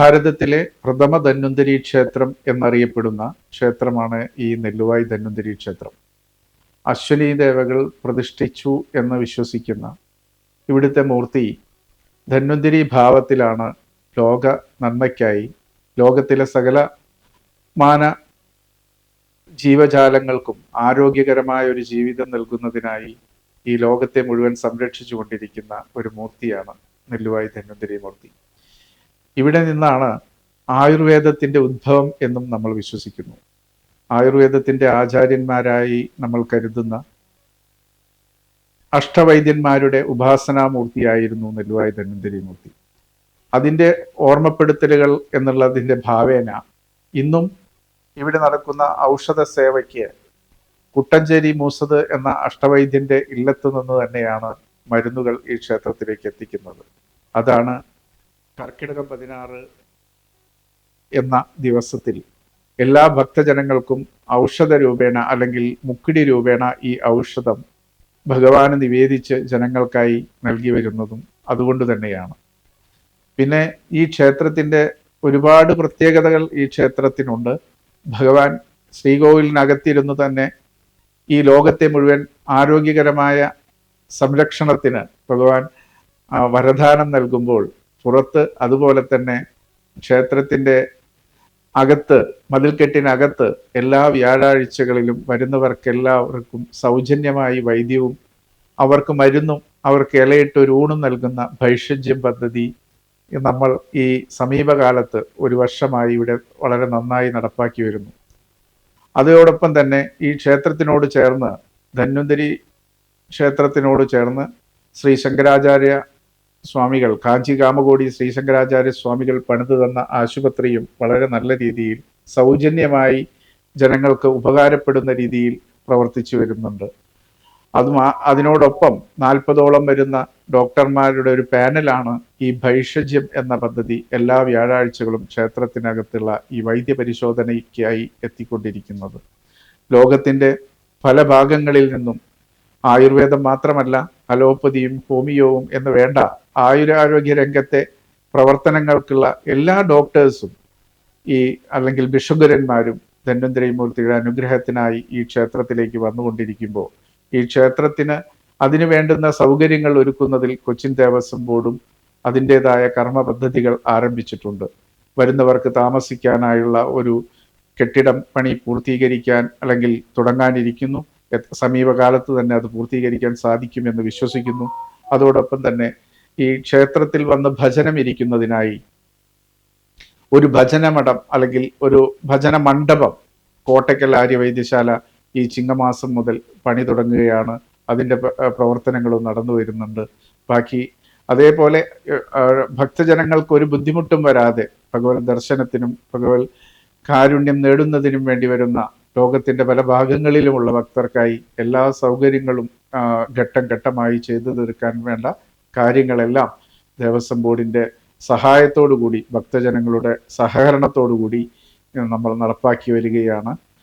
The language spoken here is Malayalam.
ഭാരതത്തിലെ പ്രഥമ ധന്വന്തരി ക്ഷേത്രം എന്നറിയപ്പെടുന്ന ക്ഷേത്രമാണ് ഈ നെല്ലുവായി ധന്വന്തരി ക്ഷേത്രം. അശ്വനി ദേവകൾ പ്രതിഷ്ഠിച്ചു എന്ന് വിശ്വസിക്കുന്ന ഇവിടുത്തെ മൂർത്തി ധന്വന്തരി ഭാവത്തിലാണ് ലോക നന്മയ്ക്കായി ലോകത്തിലെ സകല മാന ജീവജാലങ്ങൾക്കും ആരോഗ്യകരമായ ഒരു ജീവിതം നൽകുന്നതിനായി ഈ ലോകത്തെ മുഴുവൻ സംരക്ഷിച്ചു കൊണ്ടിരിക്കുന്ന ഒരു മൂർത്തിയാണ് നെല്ലുവായി ധന്വന്തരി മൂർത്തി. ഇവിടെ നിന്നാണ് ആയുർവേദത്തിന്റെ ഉദ്ഭവം എന്നും നമ്മൾ വിശ്വസിക്കുന്നു. ആയുർവേദത്തിന്റെ ആചാര്യന്മാരായി നമ്മൾ കരുതുന്ന അഷ്ടവൈദ്യന്മാരുടെ ഉപാസനാമൂർത്തിയായിരുന്നു നെല്ലുവായി ധന്വന്തരി മൂർത്തി അതിന്റെ ഓർമ്മപ്പെടുത്തലുകൾ എന്നുള്ളതിന്റെ ഭാവേന ഇന്നും ഇവിടെ നടക്കുന്ന ഔഷധ സേവയ്ക്ക് കുട്ടഞ്ചേരി മൂസത് എന്ന അഷ്ടവൈദ്യന്റെ ഇല്ലത്തു നിന്ന് തന്നെയാണ് മരുന്നുകൾ ഈ ക്ഷേത്രത്തിലേക്ക് എത്തിക്കുന്നത്. അതാണ് കർക്കിടകം പതിനാറ് എന്ന ദിവസത്തിൽ എല്ലാ ഭക്തജനങ്ങൾക്കും ഔഷധ രൂപേണ അല്ലെങ്കിൽ മുക്കിടി രൂപേണ ഈ ഔഷധം ഭഗവാന് നിവേദിച്ച് ജനങ്ങൾക്കായി നൽകി വരുന്നതും അതുകൊണ്ട് തന്നെയാണ്. പിന്നെ ഈ ക്ഷേത്രത്തിന്റെ ഒരുപാട് പ്രത്യേകതകൾ ഈ ക്ഷേത്രത്തിനുണ്ട്. ഭഗവാൻ ശ്രീകോവിലിനകത്തിരുന്ന് തന്നെ ഈ ലോകത്തെ മുഴുവൻ ആരോഗ്യകരമായ സംരക്ഷണത്തിന് ഭഗവാൻ വരദാനം നൽകുമ്പോൾ പുറത്ത് അതുപോലെ തന്നെ ക്ഷേത്രത്തിന്റെ അകത്ത് മതിൽക്കെട്ടിനകത്ത് എല്ലാ വ്യാഴാഴ്ചകളിലും വരുന്നവർക്കെല്ലാവർക്കും സൗജന്യമായി വൈദ്യവും അവർക്ക് മരുന്നും അവർക്ക് ഇലയിട്ട് ഒരു ഊണും നൽകുന്ന ഭൈഷജ്യം പദ്ധതി നമ്മൾ ഈ സമീപകാലത്ത് ഒരു വർഷമായി ഇവിടെ വളരെ നന്നായി നടപ്പാക്കി വരുന്നു. അതോടൊപ്പം തന്നെ ഈ ക്ഷേത്രത്തിനോട് ചേർന്ന് ധന്വന്തരി ക്ഷേത്രത്തിനോട് ചേർന്ന് ശ്രീ ശങ്കരാചാര്യ സ്വാമികൾ കാഞ്ചി കാമകോടി ശ്രീശങ്കരാചാര്യ സ്വാമികൾ പണിതു തന്ന ആശുപത്രിയും വളരെ നല്ല രീതിയിൽ സൗജന്യമായി ജനങ്ങൾക്ക് ഉപകാരപ്പെടുന്ന രീതിയിൽ പ്രവർത്തിച്ചു വരുന്നുണ്ട്. അതും അതിനോടൊപ്പം നാൽപ്പതോളം വരുന്ന ഡോക്ടർമാരുടെ ഒരു പാനലാണ് ഈ ഭൈഷജ്യം എന്ന പദ്ധതി എല്ലാ വ്യാഴാഴ്ചകളും ക്ഷേത്രത്തിനകത്തുള്ള ഈ വൈദ്യ പരിശോധനയ്ക്കായി എത്തിക്കൊണ്ടിരിക്കുന്നത്. ലോകത്തിന്റെ പല ഭാഗങ്ങളിൽ നിന്നും ആയുർവേദം മാത്രമല്ല അലോപ്പതിയും ഹോമിയോവും എന്ന് വേണ്ട ആയുരാരോഗ്യ രംഗത്തെ പ്രവർത്തനങ്ങൾക്കുള്ള എല്ലാ ഡോക്ടേഴ്സും ഈ അല്ലെങ്കിൽ ബിഷുഗരന്മാരും ധന്വന്തരി മൂർത്തിയുടെ അനുഗ്രഹത്തിനായി ഈ ക്ഷേത്രത്തിലേക്ക് വന്നുകൊണ്ടിരിക്കുമ്പോൾ ഈ ക്ഷേത്രത്തിന് അതിനു വേണ്ടുന്ന സൗകര്യങ്ങൾ ഒരുക്കുന്നതിൽ കൊച്ചിൻ ദേവസ്വം ബോർഡും അതിന്റെതായ കർമ്മ പദ്ധതികൾ ആരംഭിച്ചിട്ടുണ്ട്. വരുന്നവർക്ക് താമസിക്കാനായുള്ള ഒരു കെട്ടിടം പണി പൂർത്തീകരിക്കാൻ അല്ലെങ്കിൽ തുടങ്ങാനിരിക്കുന്നു. സമീപകാലത്ത് തന്നെ അത് പൂർത്തീകരിക്കാൻ സാധിക്കുമെന്ന് വിശ്വസിക്കുന്നു. അതോടൊപ്പം തന്നെ ഈ ക്ഷേത്രത്തിൽ വന്ന് ഭജനം ഇരിക്കുന്നതിനായി ഒരു ഭജനമഠം അല്ലെങ്കിൽ ഒരു ഭജന മണ്ഡപം കോട്ടയ്ക്കൽ ആര്യവൈദ്യശാല ഈ ചിങ്ങമാസം മുതൽ പണി തുടങ്ങുകയാണ്. അതിന്റെ പ്രവർത്തനങ്ങളും നടന്നു വരുന്നുണ്ട്. ബാക്കി അതേപോലെ ഭക്തജനങ്ങൾക്ക് ഒരു ബുദ്ധിമുട്ടും വരാതെ ഭഗവത് ദർശനത്തിനും ഭഗവത് കാരുണ്യം നേടുന്നതിനും വേണ്ടി വരുന്ന ലോകത്തിന്റെ പല ഭാഗങ്ങളിലുമുള്ള ഭക്തർക്കായി എല്ലാ സൗകര്യങ്ങളും ഘട്ടം ഘട്ടമായി ചെയ്തു തീർക്കാൻ വേണ്ട കാര്യങ്ങളെല്ലാം ദേവസ്വം ബോർഡിന്റെ സഹായത്തോടു കൂടി ഭക്തജനങ്ങളുടെ സഹകരണത്തോടു കൂടി നമ്മൾ നടപ്പാക്കി വരികയാണ്.